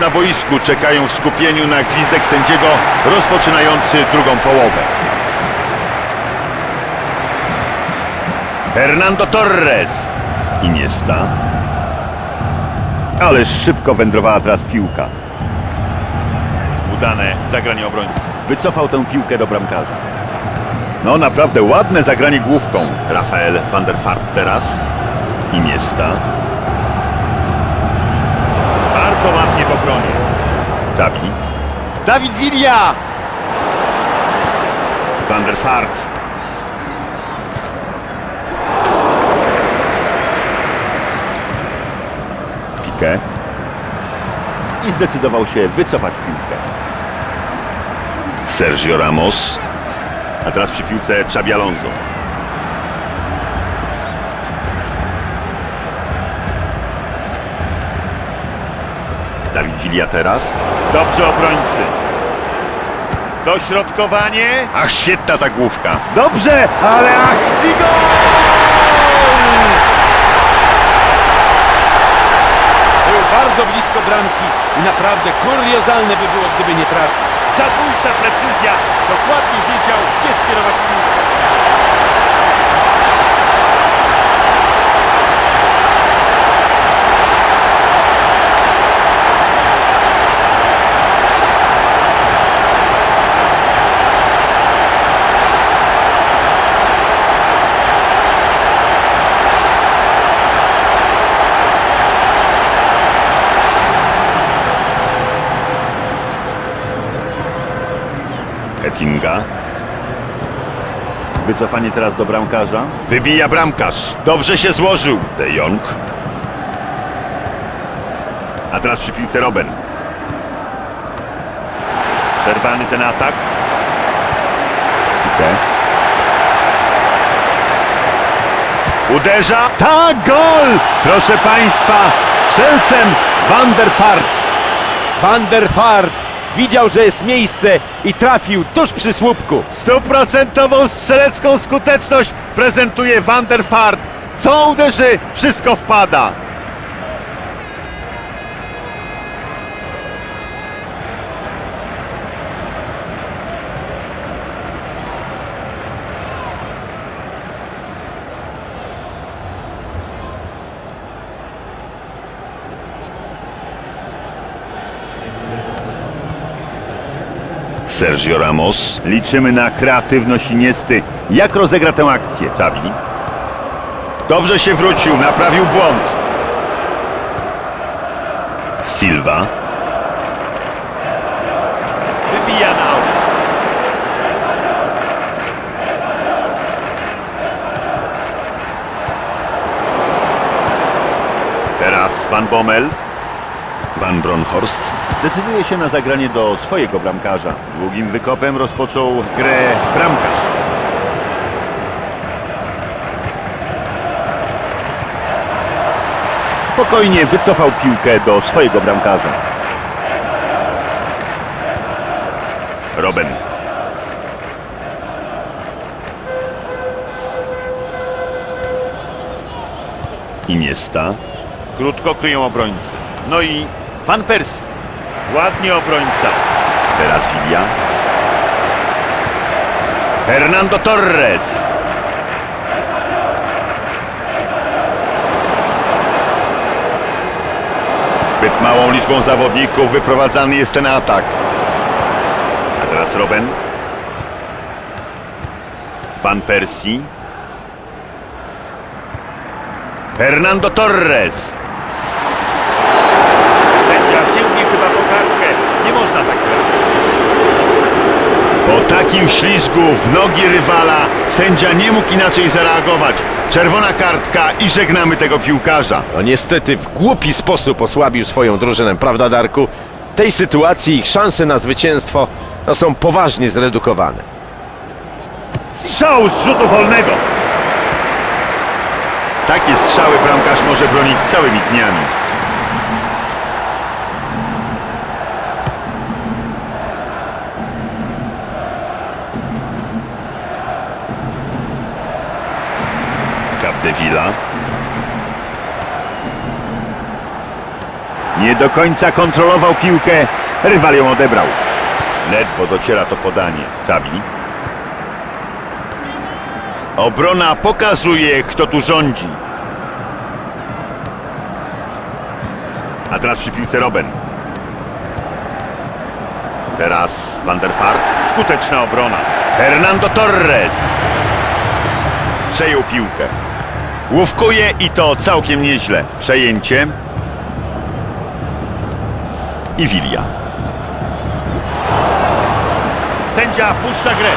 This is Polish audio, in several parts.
na boisku czekają w skupieniu na gwizdek sędziego rozpoczynający drugą połowę. Hernando Torres. Iniesta. Ależ szybko wędrowała teraz piłka. Udane zagranie obrońcy. Wycofał tę piłkę do bramkarza. No naprawdę ładne zagranie główką. Rafael van der Fart teraz. Iniesta. Bardzo ładnie w obronie. Xavi. Dawid Villa! Van der Fart. Piqué. I zdecydował się wycofać piłkę. Sergio Ramos. A teraz przy piłce Xabi Alonso. Dawid Villa teraz. Dobrze obrońcy. Dośrodkowanie. Ach, świetna ta główka. Dobrze, ale ach, i gol! Był bardzo blisko bramki i naprawdę kuriozalne by było, gdyby nie trafił. Zabójcza precyzja. Dokładnie wiedział, gdzie skierować piłkę. Wycofanie teraz do bramkarza. Wybija bramkarz. Dobrze się złożył. De Jong. A teraz przy piłce Robben. Przerwany ten atak. Piqué. Uderza. Ta gol! Proszę Państwa, strzelcem Van der Fart. Van der Fart widział, że jest miejsce i trafił tuż przy słupku. Stuprocentową strzelecką skuteczność prezentuje Van der. Co uderzy, wszystko wpada. Sergio Ramos. Liczymy na kreatywność Iniesty. Jak rozegra tę akcję, Xavi? Dobrze się wrócił, naprawił błąd. Silva. Wybija na aut. Teraz Van Bommel. Van Bronhorst decyduje się na zagranie do swojego bramkarza. Długim wykopem rozpoczął grę bramkarz. Spokojnie wycofał piłkę do swojego bramkarza. Robben. Iniesta. Krótko kryją obrońcy. No i Van Persie. Ładnie obrońca. Teraz Villa. Hernando Torres. Zbyt małą liczbą zawodników wyprowadzany jest ten atak. A teraz Robben. Van Persie. Hernando Torres. Sędzia sięgnie chyba po kartkę. Nie można tak grać. Po takim ślizgu w nogi rywala sędzia nie mógł inaczej zareagować. Czerwona kartka i żegnamy tego piłkarza. No niestety w głupi sposób osłabił swoją drużynę, prawda Darku? W tej sytuacji ich szanse na zwycięstwo no, są poważnie zredukowane. Strzał z rzutu wolnego. Takie strzały bramkarz może bronić całymi dniami. Nie do końca kontrolował piłkę. Rywal ją odebrał. Ledwo dociera to podanie. Czabi. Obrona pokazuje, kto tu rządzi. A teraz przy piłce Robben. Teraz Van der. Skuteczna obrona. Hernando Torres. Przejął piłkę. Łówkuje i to całkiem nieźle. Przejęcie. I Wilia. Sędzia puszcza grę.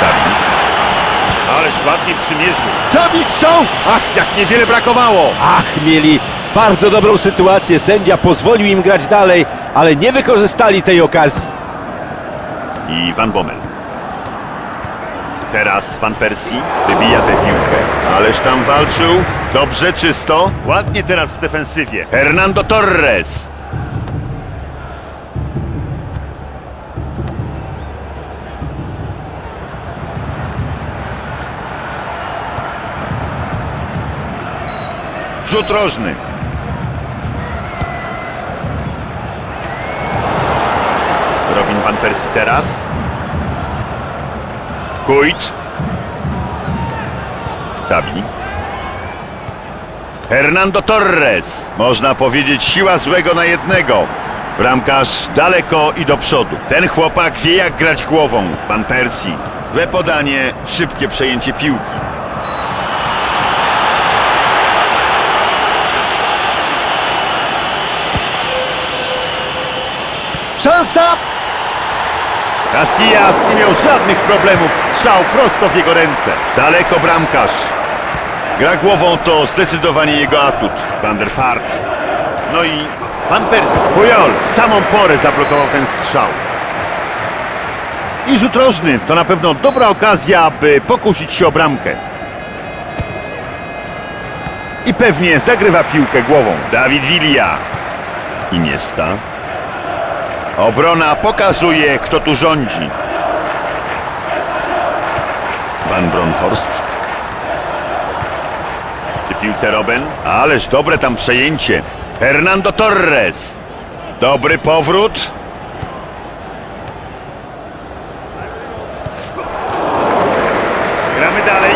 Dawid. Ależ ładnie przymierzył. Czabi strzał! Ach, jak niewiele brakowało. Ach, mieli bardzo dobrą sytuację. Sędzia pozwolił im grać dalej, ale nie wykorzystali tej okazji. i Van Bommel. Teraz Van Persie wybija tę piłkę. Ależ tam walczył. Dobrze, czysto. Ładnie teraz w defensywie. Hernando Torres. Rzut rożny. Robin Van Persie teraz. Kujt. Tabi. Hernando Torres. Można powiedzieć siła złego na jednego. Bramkarz daleko i do przodu. Ten chłopak wie jak grać głową. Van Persie. Złe podanie, szybkie przejęcie piłki. Szansa! Casillas nie miał żadnych problemów. Strzał prosto w jego ręce. Daleko bramkarz. Gra głową to zdecydowanie jego atut. Van der Vaart. No i Van Persie. Pujol w samą porę zablokował ten strzał. I rzut rożny to na pewno dobra okazja, by pokusić się o bramkę. I pewnie zagrywa piłkę głową. Dawid Villa. Iniesta. Obrona pokazuje, kto tu rządzi. Van Bronhorst. Przy piłce Robben. Ależ dobre tam przejęcie. Hernando Torres. Dobry powrót. Gramy dalej.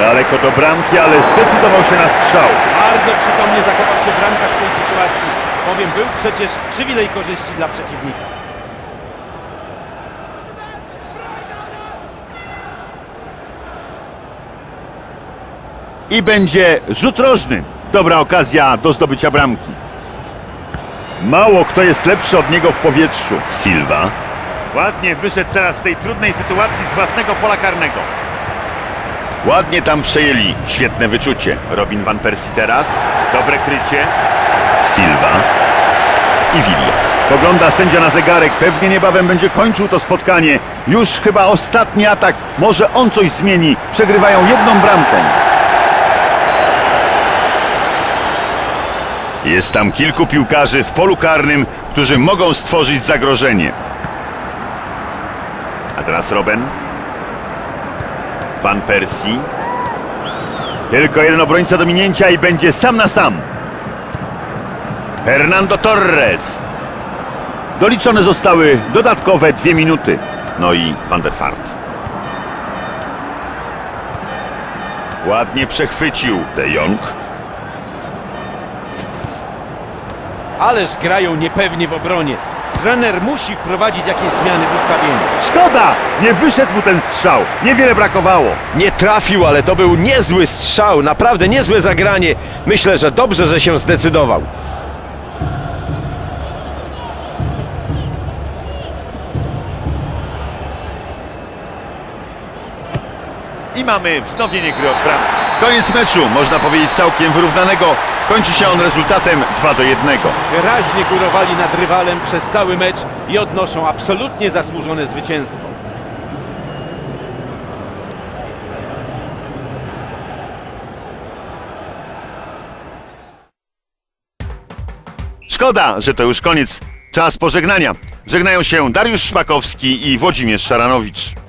Daleko do bramki, ale zdecydował się na strzał. Bardzo przytomnie zachował się bramkarz w tej sytuacji. Bowiem był przecież przywilej korzyści dla przeciwnika. I będzie rzut rożny. Dobra okazja do zdobycia bramki. Mało kto jest lepszy od niego w powietrzu. Silva. Ładnie wyszedł teraz z tej trudnej sytuacji z własnego pola karnego. Ładnie tam przejęli. Świetne wyczucie. Robin Van Persie teraz. Dobre krycie. Silva. I Villa. Spogląda sędzia na zegarek. Pewnie niebawem będzie kończył to spotkanie. Już chyba ostatni atak. Może on coś zmieni. Przegrywają jedną bramkę. Jest tam kilku piłkarzy w polu karnym, którzy mogą stworzyć zagrożenie. A teraz Robben. Van Persie. Tylko jeden obrońca do minięcia i będzie sam na sam. Hernando Torres. Doliczone zostały dodatkowe dwie minuty. No i Van der Vaart. Ładnie przechwycił De Jong. Ależ grają niepewnie w obronie. Trener musi wprowadzić jakieś zmiany w ustawieniu. Szkoda! Nie wyszedł mu ten strzał. Niewiele brakowało. Nie trafił, ale to był niezły strzał, naprawdę niezłe zagranie. Myślę, że dobrze, że się zdecydował. I mamy wznowienie gry od bramki. Koniec meczu, można powiedzieć całkiem wyrównanego. Kończy się on rezultatem 2 do 1. Wyraźnie górowali nad rywalem przez cały mecz i odnoszą absolutnie zasłużone zwycięstwo. Szkoda, że to już koniec. Czas pożegnania. Żegnają się Dariusz Szpakowski i Włodzimierz Szaranowicz.